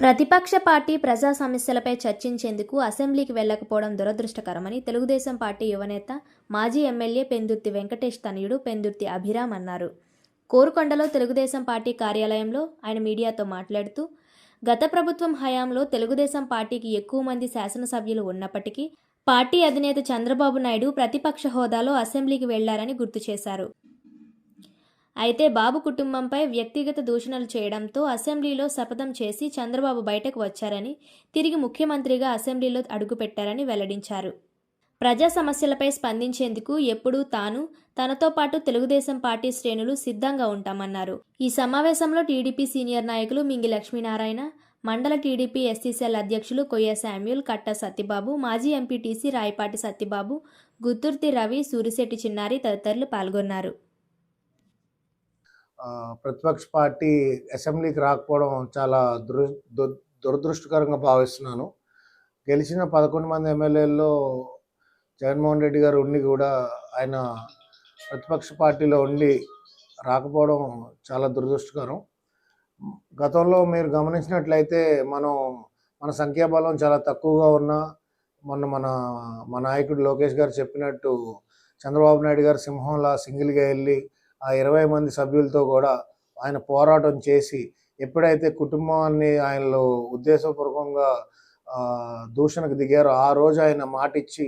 ప్రతిపక్ష పార్టీ ప్రజా సమస్యలపై చర్చించేందుకు అసెంబ్లీకి వెళ్ళకపోవడం దురదృష్టకరమని తెలుగుదేశం పార్టీ యువనేత మాజీ ఎమ్మెల్యే పెందుర్తి వెంకటేష్ తనయుడు పెందుర్తి అభిరామ్ అన్నారు. కోరుకొండలో తెలుగుదేశం పార్టీ కార్యాలయంలో ఆయన మీడియాతో మాట్లాడుతూ గత ప్రభుత్వం హయాంలో తెలుగుదేశం పార్టీకి ఎక్కువ మంది శాసనసభ్యులు ఉన్నప్పటికీ పార్టీ అధినేత చంద్రబాబు నాయుడు ప్రతిపక్ష హోదాలో అసెంబ్లీకి వెళ్ళారని గుర్తు చేశారు. అయితే బాబు కుటుంబంపై వ్యక్తిగత దూషణలు చేయడంతో అసెంబ్లీలో శపథం చేసి చంద్రబాబు బయటకు వచ్చారని తిరిగి ముఖ్యమంత్రిగా అసెంబ్లీలో అడుగుపెట్టారని వెల్లడించారు. ప్రజా సమస్యలపై స్పందించేందుకు ఎప్పుడూ తాను తనతో పాటు తెలుగుదేశం పార్టీ శ్రేణులు సిద్ధంగా ఉంటామన్నారు. ఈ సమావేశంలో టీడీపీ సీనియర్ నాయకులు మింగి లక్ష్మీనారాయణ మండల టీడీపీ ఎస్సీసీఎల్ అధ్యక్షులు కొయ్య శామ్యూల్ కట్ట సత్యబాబు మాజీ ఎంపీటీసీ రాయపాటి సత్యబాబు గుత్తుర్తి రవి సూరిశెట్టి చిన్నారి తదితరులు పాల్గొన్నారు. ప్రతిపక్ష పార్టీ అసెంబ్లీకి రాకపోవడం చాలా దుర దు- దురదృష్టకరంగా భావిస్తున్నాను. గెలిచిన పదకొండు మంది ఎమ్మెల్యేల్లో జగన్మోహన్ రెడ్డి గారు ఉండి కూడా ఆయన ప్రతిపక్ష పార్టీలో ఉండి రాకపోవడం చాలా దురదృష్టకరం. గతంలో మీరు గమనించినట్లయితే మనం మన సంఖ్యాబలం చాలా తక్కువగా ఉన్నా మొన్న మన మా నాయకుడు లోకేష్ గారు చెప్పినట్టు చంద్రబాబు నాయుడు గారు సింహంలా సింగిల్గా వెళ్ళి ఆ ఇరవై మంది సభ్యులతో కూడా ఆయన పోరాటం చేసి ఎప్పుడైతే కుటుంబాన్ని ఆయనలో ఉద్దేశపూర్వకంగా దూషణకు దిగారో ఆ రోజు ఆయన మాటిచ్చి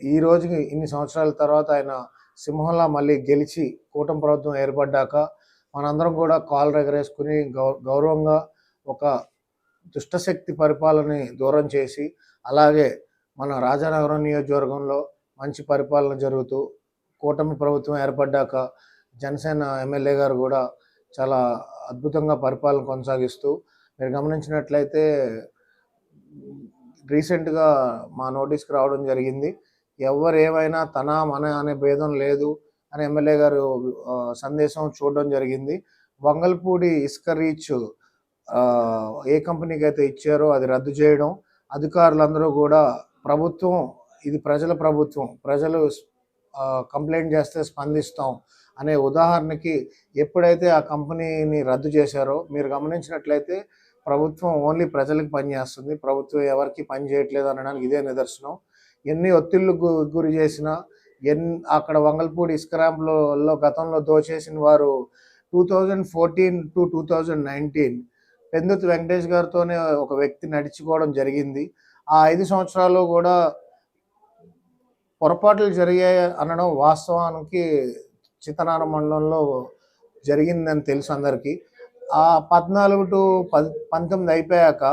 ఈ రోజుకి ఇన్ని సంవత్సరాల తర్వాత ఆయన సింహంలా మళ్ళీ గెలిచి కూటమి ప్రభుత్వం ఏర్పడ్డాక మనందరం కూడా కాలు ఎగరేసుకుని గౌ గౌరవంగా ఒక దుష్టశక్తి పరిపాలనని దూరం చేసి అలాగే మన రాజానగరం నియోజకవర్గంలో మంచి పరిపాలన జరుగుతూ కూటమి ప్రభుత్వం ఏర్పడ్డాక జనసేన ఎమ్మెల్యే గారు కూడా చాలా అద్భుతంగా పరిపాలన కొనసాగిస్తూ మీరు గమనించినట్లయితే రీసెంట్గా మా నోటీస్కి రావడం జరిగింది. ఎవరు ఏమైనా తన మన అనే భేదం లేదు అని ఎమ్మెల్యే గారు సందేశం చూడడం జరిగింది. వంగల్పూడి ఇసుక రీచ్ ఏ కంపెనీకి అయితే ఇచ్చారో అది రద్దు చేయడం అధికారులందరూ కూడా ప్రభుత్వం ఇది ప్రజల ప్రభుత్వం ప్రజలు కంప్లైంట్ చేస్తే స్పందిస్తాం అనే ఉదాహరణకి ఎప్పుడైతే ఆ కంపెనీని రద్దు చేశారో మీరు గమనించినట్లయితే ప్రభుత్వం ఓన్లీ ప్రజలకు పనిచేస్తుంది ప్రభుత్వం ఎవరికి పని చేయట్లేదు అనడానికి ఇదే నిదర్శనం. ఎన్ని ఒత్తిళ్ళు గు- గురి చేసినా ఎన్ అక్కడ వంగల్పూడి ఇస్క్రాంప్లో గతంలో దోచేసిన వారు two thousand fourteen to two thousand nineteen పెందుతు Venkatesh గారితోనే ఒక వ్యక్తి నడుచుకోవడం జరిగింది. ఆ ఐదు సంవత్సరాల్లో కూడా పొరపాట్లు జరిగాయి అనడం వాస్తవానికి చిత్తనార మండలంలో జరిగిందని తెలుసు అందరికీ. ఆ పద్నాలుగు టు పద్ పంతొమ్మిది అయిపోయాక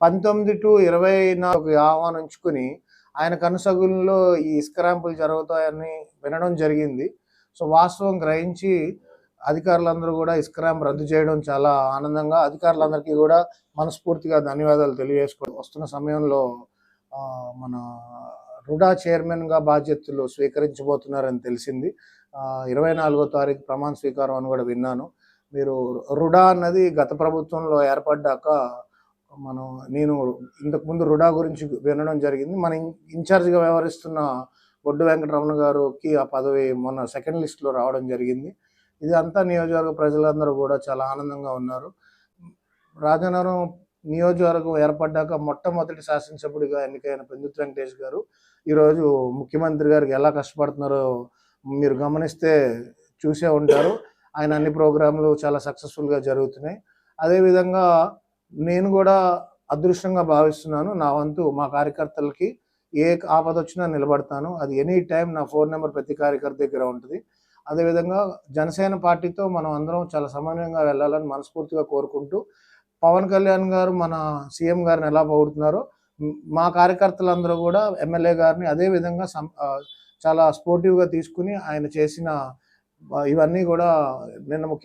పంతొమ్మిది టు ఇరవై నాలుగు ఆహ్వానించుకుని ఆయన కనుసగుల్లో ఈ ఇస్కరాంపులు జరుగుతాయని వినడం జరిగింది. సో వాస్తవం గ్రహించి అధికారులందరూ కూడా ఇస్కరాంప్ రద్దు చేయడం చాలా ఆనందంగా అధికారులందరికీ కూడా మనస్ఫూర్తిగా ధన్యవాదాలు తెలియజేసుకో వస్తున్న సమయంలో మన రుడా చైర్మన్గా బాధ్యతలు స్వీకరించబోతున్నారని తెలిసింది. ఇరవై నాలుగో తారీఖు ప్రమాణ స్వీకారం అని కూడా విన్నాను. మీరు రుడా అన్నది గత ప్రభుత్వంలో ఏర్పడ్డాక మనం నేను ఇంతకుముందు రుడా గురించి వినడం జరిగింది. మన ఇన్ఛార్జ్గా వ్యవహరిస్తున్న బొడ్డు వెంకటరమణ గారికి ఆ పదవి మొన్న సెకండ్ లిస్ట్లో రావడం జరిగింది. ఇది అంతా నియోజకవర్గ ప్రజలందరూ కూడా చాలా ఆనందంగా ఉన్నారు. రాజనగరం నియోజకవర్గం ఏర్పడ్డాక మొట్టమొదటి శాసనసభ్యుడిగా ఎన్నికైన పెందుతు వెంకటేష్ గారు ఈరోజు ముఖ్యమంత్రి గారికి ఎలా కష్టపడుతున్నారో మీరు గమనిస్తే చూసే ఉంటారు. ఆయన అన్ని ప్రోగ్రాంలు చాలా సక్సెస్ఫుల్గా జరుగుతున్నాయి. అదేవిధంగా నేను కూడా అదృష్టంగా భావిస్తున్నాను. నా వంతు మా కార్యకర్తలకి ఏ ఆపద వచ్చినా నిలబడతాను. అది ఎనీ టైం నా ఫోన్ నెంబర్ ప్రతి కార్యకర్త దగ్గర ఉంటుంది. అదేవిధంగా జనసేన పార్టీతో మనం అందరం చాలా సమన్వయంగా వెళ్ళాలని మనస్ఫూర్తిగా కోరుకుంటూ పవన్ కళ్యాణ్ గారు మన సీఎం గారిని ఎలా పొగుడుతున్నారో మా కార్యకర్తలందరూ కూడా ఎమ్మెల్యే గారిని అదే విధంగా సం చాలా స్పోర్టివ్గా తీసుకుని ఆయన చేసిన ఇవన్నీ కూడా నిన్న ముఖ్య